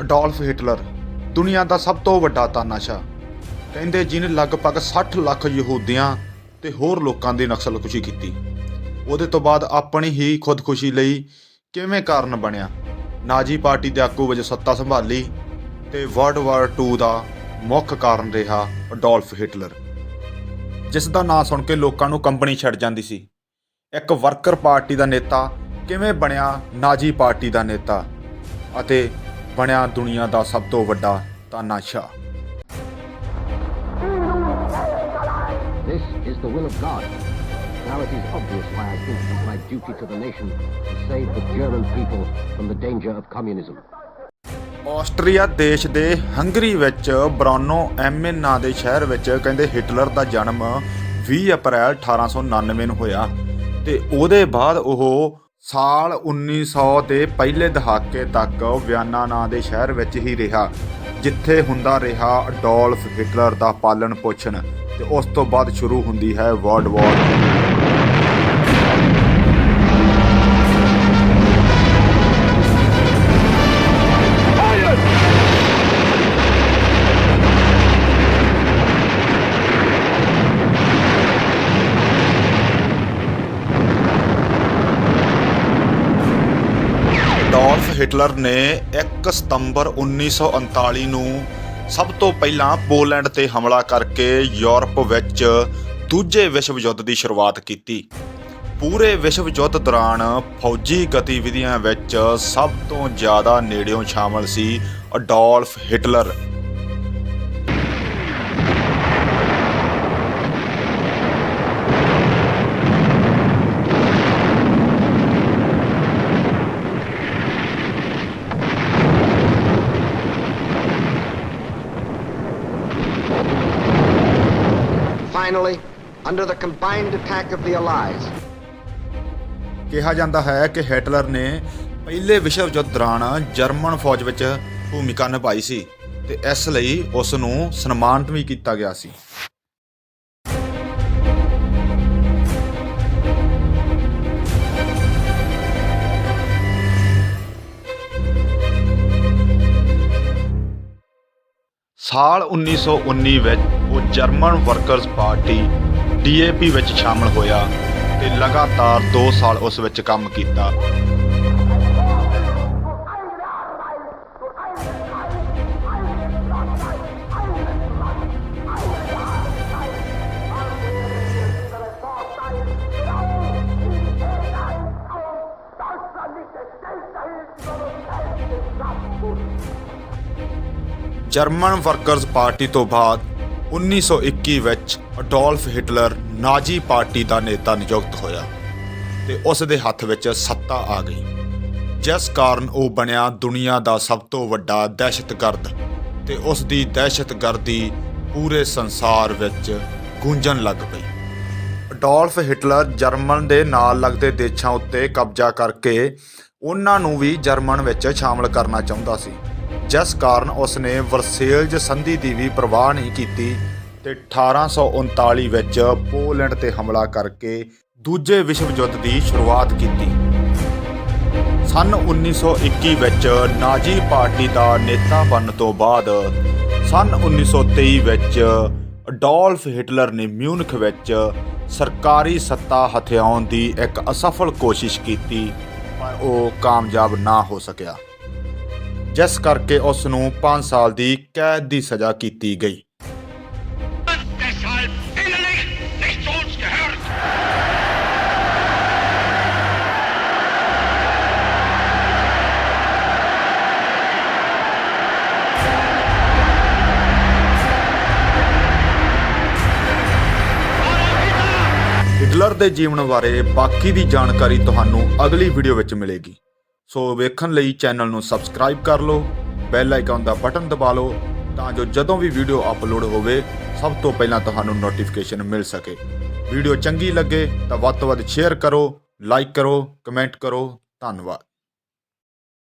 Adolf Hitler, ਦੁਨੀਆ ਦਾ ਸਭ ਤੋਂ ਵੱਡਾ ਤਾਨਾਸ਼ਾ ਕਹਿੰਦੇ ਜਿਹਨੇ ਲਗਭਗ 60 ਲੱਖ ਯਹੂਦੀਆਂ ਤੇ ਹੋਰ ਲੋਕਾਂ ਦੀ ਨਕਸਲਕੁਸ਼ੀ ਕੀਤੀ। ਉਹਦੇ ਤੋਂ ਬਾਅਦ ਆਪਣੀ ਹੀ ਖੁਦਕੁਸ਼ੀ ਲਈ ਕਿਵੇਂ ਕਾਰਨ ਬਣਿਆ? ਨਾਜੀ ਪਾਰਟੀ ਦੇ ਆਗੂ ਵਜੋਂ ਸੱਤਾ ਸੰਭਾਲੀ ਤੇ ਵਰਲਡ ਵਾਰ 2 ਦਾ ਮੁੱਖ ਕਾਰਨ ਰਿਹਾ ਅਡੋਲਫ ਹਿਟਲਰ। ਜਿਸ ਦਾ ਨਾਂ ਸੁਣ ਕੇ ਲੋਕਾਂ ਨੂੰ ਕੰਪਨੀ ਛੱਡ ਜਾਂਦੀ ਸੀ। ਇੱਕ ਵਰਕਰ ਪਾਰਟੀ ਦਾ ਨੇਤਾ ਕਿਵੇਂ ਬਣਿਆ ਨਾਜੀ ਪਾਰਟੀ ਦਾ ਨੇਤਾ ਅਤੇ ਬਣਿਆ ਦੁਨੀਆ ਦਾ ਸਭ ਤੋਂ ਵੱਡਾ ਤਾਨਾਸ਼ਾਹ This is the will of God. Now it is obvious why I think it is my duty to the nation to save the German people from the danger of communism. Austria ਦੇਸ਼ ਦੇ Hungary ਵਿੱਚ ਬਰਾਨੋ MA ਨਾਂ ਦੇ ਸ਼ਹਿਰ ਵਿੱਚ ਕਹਿੰਦੇ Hitler ਦਾ ਜਨਮ 20 ਅਪ੍ਰੈਲ 1899 ਨੂੰ ਹੋਇਆ ਤੇ ਉਹਦੇ ਬਾਅਦ ਉਹ ਸਾਲ 1900 ਦੇ ਪਹਿਲੇ ਦਹਾਕੇ ਤੱਕ ਵਿਆਨਾ ਨਾਂ ਦੇ ਸ਼ਹਿਰ ਵਿੱਚ ਹੀ ਰਿਹਾ, ਜਿੱਥੇ ਹੁੰਦਾ ਰਿਹਾ ਅਡੋਲਫ ਹਿਟਲਰ ਦਾ ਪਾਲਣ ਪੋਸ਼ਣ ਤੇ ਉਸ ਤੋਂ ਬਾਅਦ ਸ਼ੁਰੂ ਹੁੰਦੀ ਹੈ ਵਰਲਡ ਵਾਰ। ਹਿਟਲਰ ਨੇ 1 ਸਤੰਬਰ 1939 ਨੂੰ ਸਭ ਤੋਂ ਪਹਿਲਾਂ ਪੋਲੈਂਡ ਤੇ ਹਮਲਾ ਕਰਕੇ ਯੂਰਪ ਵਿੱਚ ਦੂਜੇ ਵਿਸ਼ਵ ਯੁੱਧ ਦੀ ਸ਼ੁਰੂਆਤ ਕੀਤੀ। ਪੂਰੇ ਵਿਸ਼ਵ ਯੁੱਧ ਦੌਰਾਨ ਫੌਜੀ ਗਤੀਵਿਧੀਆਂ ਵਿੱਚ ਸਭ ਤੋਂ ਜ਼ਿਆਦਾ ਨੇੜਿਓਂ ਸ਼ਾਮਲ ਸੀ Adolf Hitler. Finally, under the combined attack of the Allies, ਕਿਹਾ ਜਾਂਦਾ ਹੈ ਕਿ ਹਿਟਲਰ ਨੇ ਪਹਿਲੇ ਵਿਸ਼ਵ ਯੁੱਧ ਦੌਰਾਨ ਜਰਮਨ ਫੌਜ ਵਿੱਚ ਭੂਮਿਕਾ ਨਿਭਾਈ ਸੀ ਤੇ ਇਸ ਲਈ ਉਸ ਨੂੰ ਸਨਮਾਨਿਤ ਵੀ ਕੀਤਾ ਗਿਆ ਸੀ। ਸਾਲ 1919 ਵਿੱਚ ਉਹ ਜਰਮਨ ਵਰਕਰਜ਼ ਪਾਰਟੀ ਡੀਏਪੀ ਵਿੱਚ ਸ਼ਾਮਲ ਹੋਇਆ ਤੇ ਲਗਾਤਾਰ 2 ਸਾਲ ਉਸ ਵਿੱਚ ਕੰਮ ਕੀਤਾ। ਜਰਮਨ ਵਰਕਰਜ਼ ਪਾਰਟੀ ਤੋਂ ਬਾਅਦ 1921 ਵਿੱਚ ਅਡੋਲਫ ਹਿਟਲਰ ਨਾਜੀ ਪਾਰਟੀ ਦਾ ਨੇਤਾ ਨਿਯੁਕਤ ਹੋਇਆ ਤੇ ਉਸ ਦੇ ਹੱਥ ਵਿੱਚ ਸੱਤਾ ਆ ਗਈ। ਜਿਸ ਕਾਰਨ ਉਹ ਬਣਿਆ ਦੁਨੀਆ ਦਾ ਸਭ ਤੋਂ ਵੱਡਾ ਦਹਿਸ਼ਤਗਰਦ ਤੇ ਉਸ ਦੀ ਦਹਿਸ਼ਤਗਰਦੀ ਪੂਰੇ ਸੰਸਾਰ ਵਿੱਚ ਗੂੰਜਣ ਲੱਗ ਪਈ। ਅਡੋਲਫ ਹਿਟਲਰ ਜਰਮਨ ਦੇ ਨਾਲ ਲੱਗਦੇ ਦੇਸ਼ਾਂ ਉੱਤੇ ਕਬਜ਼ਾ ਕਰਕੇ ਉਹਨਾਂ ਨੂੰ ਵੀ ਜਰਮਨ ਵਿੱਚ ਸ਼ਾਮਲ ਕਰਨਾ ਚਾਹੁੰਦਾ ਸੀ। ਜਿਸ ਕਾਰਨ ਉਸ ਨੇ ਵਰਸੇਲਜ਼ ਸੰਧੀ ਦੀ ਵੀ ਪਰਵਾਹ ਨਹੀਂ ਕੀਤੀ ਤੇ 1839 ਵਿੱਚ ਪੋਲੈਂਡ ਤੇ ਹਮਲਾ ਕਰਕੇ ਦੂਜੇ ਵਿਸ਼ਵ ਯੁੱਧ ਦੀ ਸ਼ੁਰੂਆਤ ਕੀਤੀ। ਸਨ 1921 ਵਿੱਚ ਨਾਜੀ ਪਾਰਟੀ ਦਾ ਨੇਤਾ ਬਣਨ ਤੋਂ ਬਾਅਦ ਸਨ 1923 ਵਿੱਚ ਅਡੋਲਫ ਹਿਟਲਰ ਨੇ ਮਿਊਨਖ ਵਿੱਚ ਸਰਕਾਰੀ ਸੱਤਾ ਹਥਿਆਉਣ ਦੀ ਇੱਕ ਅਸਫਲ ਕੋਸ਼ਿਸ਼ ਕੀਤੀ, ਪਰ ਉਹ ਕਾਮਯਾਬ ਨਾ ਹੋ ਸਕਿਆ। ਜਿਸ ਕਰਕੇ ਉਸ ਨੂੰ 5 ਸਾਲ ਦੀ ਕੈਦ ਦੀ ਸਜ਼ਾ ਕੀਤੀ ਗਈ। ਹਿਟਲਰ ਦੇ ਜੀਵਨ ਬਾਰੇ ਬਾਕੀ ਦੀ ਜਾਣਕਾਰੀ ਤੁਹਾਨੂੰ ਅਗਲੀ ਵੀਡੀਓ ਵਿੱਚ ਮਿਲੇਗੀ। ਸੋ ਵੇਖਣ ਲਈ ਚੈਨਲ ਨੂੰ ਸਬਸਕ੍ਰਾਈਬ ਕਰ ਲਓ, ਬੈਲ ਆਈਕਨ ਦਾ ਬਟਨ ਦਬਾ ਲਓ ਤਾਂ ਜੋ ਜਦੋਂ ਵੀ ਵੀਡੀਓ ਅਪਲੋਡ ਹੋਵੇ, ਸਭ ਤੋਂ ਪਹਿਲਾਂ ਤੁਹਾਨੂੰ ਨੋਟੀਫਿਕੇਸ਼ਨ ਮਿਲ ਸਕੇ। ਵੀਡੀਓ ਚੰਗੀ ਲੱਗੇ ਤਾਂ ਵੱਧ ਤੋਂ ਵੱਧ ਸ਼ੇਅਰ ਕਰੋ ਲਾਈਕ ਕਰੋ ਕਮੈਂਟ ਕਰੋ। ਧੰਨਵਾਦ।